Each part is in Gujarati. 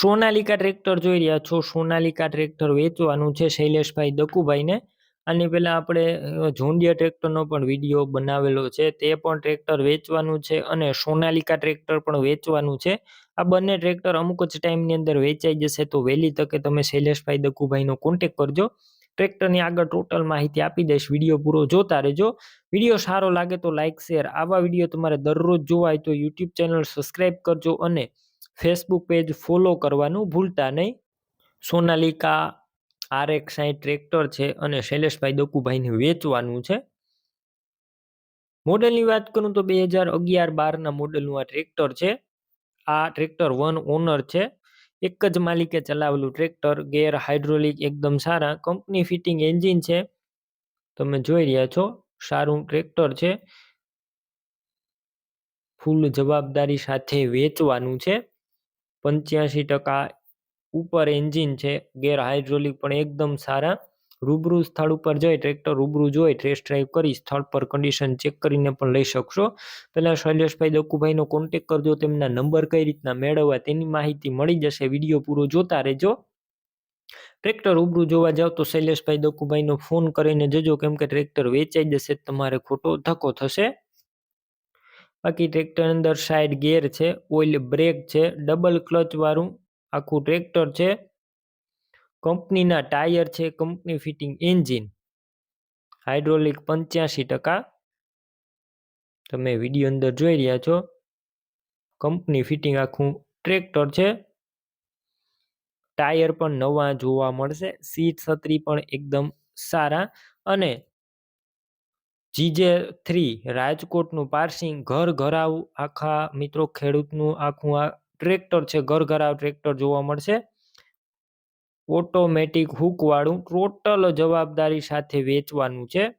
સોનાલિકા ટ્રેક્ટર જોઈ રહ્યા છો. સોનાલિકા ટ્રેક્ટર વેચવાનું છે શૈલેષભાઈ દકુભાઈને. આની પહેલાં આપણે જોંડિયા ટ્રેક્ટરનો પણ વીડિયો બનાવેલો છે. તે પણ ટ્રેક્ટર વેચવાનું છે અને સોનાલિકા ટ્રેક્ટર પણ વેચવાનું છે. આ બંને ટ્રેક્ટર અમુક જ ટાઈમની અંદર વેચાઈ જશે તો વહેલી તકે તમે શૈલેષભાઈ દકુભાઈનો કોન્ટેક કરજો. ટ્રેક્ટરની આગળ ટોટલ માહિતી આપી દઈશ. વીડિયો પૂરો જોતા રહેજો. વીડિયો સારો લાગે તો લાઇક શેર. આવા વીડિયો તમારે દરરોજ જોવાય તો યુટ્યુબ ચેનલ સબસ્ક્રાઈબ કરજો અને ફેસબુક પેજ ફોલો કરવાનું ભૂલતા નહીં. સોનાલિકા આર એક સાઈ ટ્રેક્ટર છે અને શૈલેષભાઈ દકુભાઈને વેચવાનું છે. મોડલની વાત કરું તો બે હજાર અગિયાર બારના મોડલનું આ ટ્રેક્ટર છે. આ ટ્રેક્ટર વન ઓનર છે. એક જ માલિકે ચલાવેલું ટ્રેક્ટર ગેર હાઇડ્રોલિક એકદમ સારા. કંપની ફિટિંગ એન્જિન છે. તમે જોઈ રહ્યા છો, સારું ટ્રેક્ટર છે. ફૂલ જવાબદારી સાથે વેચવાનું છે. પંચ્યાસી ટકા ઉપર એન્જિન છે, ગેર હાઇડ્રોલિક પણ એકદમ સારા. રૂબરૂ સ્થળ ઉપર જઈ ટ્રેક્ટર રૂબરૂ જોઈ ટેસ્ટ ડ્રાઈવ કરી સ્થળ પર કન્ડિશન ચેક કરીને પણ લઈ શકશો. પહેલાં શૈલેષભાઈ દક્કુભાઈનો કોન્ટેક કરજો, તેમના નંબર કઈ રીતના મેળવવા તેની માહિતી મળી જશે. વીડિયો પૂરો જોતા રહેજો. ટ્રેક્ટર રૂબરૂ જોવા જાવ તો શૈલેષભાઈ દક્કુભાઈનો ફોન કરીને જજો, કેમ કે ટ્રેક્ટર વેચાઈ જશે, તમારે ખોટો ધક્કો થશે. બાકી ટ્રેક્ટર અંદર સાઈડ ગેર છે ઓઇલ બ્રેક છે ડબલ ક્લચવાળું આખું ટ્રેક્ટર છે. કંપનીના ટાયર છે કંપની ફિટિંગ એન્જિન હાઇડ્રોલિક પંચ્યાસી ટકા. તમે વીડિયો અંદર જોઈ રહ્યા છો કંપની ફિટિંગ આખું ટ્રેક્ટર છે. ટાયર પણ નવા જોવા મળશે સીટ છત્રી પણ એકદમ સારા અને જીજે થ્રી, રાજકોટનું પાર્સિંગ, ઘર ઘરાવ, આખા મિત્રો ખેડૂતનું આખું આ ટ્રેક્ટર છે, ઘર ઘરાવ ટ્રેક્ટર જોવા મળશે. ઓટોમેટિક હુકવાળું, ટોટલ જવાબદારી સાથે વેચવાનું છે.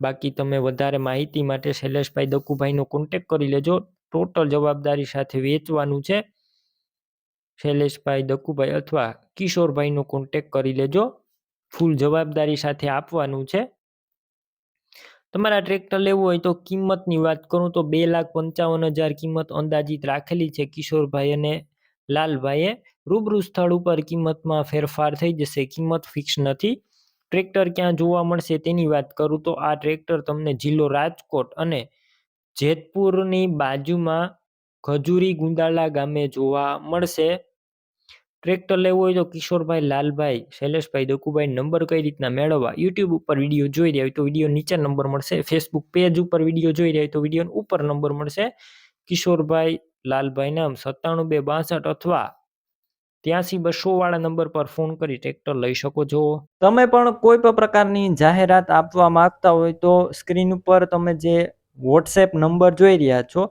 બાકી તમે વધારે માહિતી માટે શૈલેષભાઈ દકુભાઈનો કોન્ટેક કરી લેજો. ટોટલ જવાબદારી સાથે વેચવાનું છે. શૈલેષભાઈ દકુભાઈ અથવા કિશોરભાઈનો કોન્ટેક કરી લેજો. ફૂલ જવાબદારી સાથે આપવાનું છે. તમારા ટ્રેક્ટર લેવું હોય તો કિંમતની વાત કરું તો બે લાખ પંચાવન હજાર કિંમત અંદાજિત રાખેલી છે કિશોરભાઈ અને લાલભાઈએ. રૂબરૂ સ્થળ ઉપર કિંમતમાં ફેરફાર થઈ જશે, કિંમત ફિક્સ નથી. ટ્રેક્ટર ક્યાં જોવા મળશે તેની વાત કરું તો આ ટ્રેક્ટર તમને જિલ્લો રાજકોટ અને જેતપુરની બાજુમાં ખજૂરી ગુંદાળા ગામે જોવા મળશે. ટ્રેક્ટર લેવું હોય તો કિશોરભાઈ, લાલભાઈ, શૈલેષભાઈ દકુભાઈ નંબર કઈ રીતના મેળવવા? યુટ્યુબ ઉપર વીડિયો જોઈ રહ્યા હોય તો વીડિયો નીચે નંબર મળશે. ફેસબુક પેજ ઉપર વીડિયો જોઈ રહ્યા હોય તો વીડિયો ઉપર નંબર મળશે. કિશોરભાઈ લાલભાઈ નામ સત્તાણું બે બાસઠ અથવા ત્યાંસી બસો વાળા નંબર પર ફોન કરી ટ્રેક્ટર લઈ શકો છો. તમે પણ કોઈ પણ પ્રકારની જાહેરાત આપવા માંગતા હોય તો સ્ક્રીન ઉપર તમે જે વોટ્સએપ નંબર જોઈ રહ્યા છો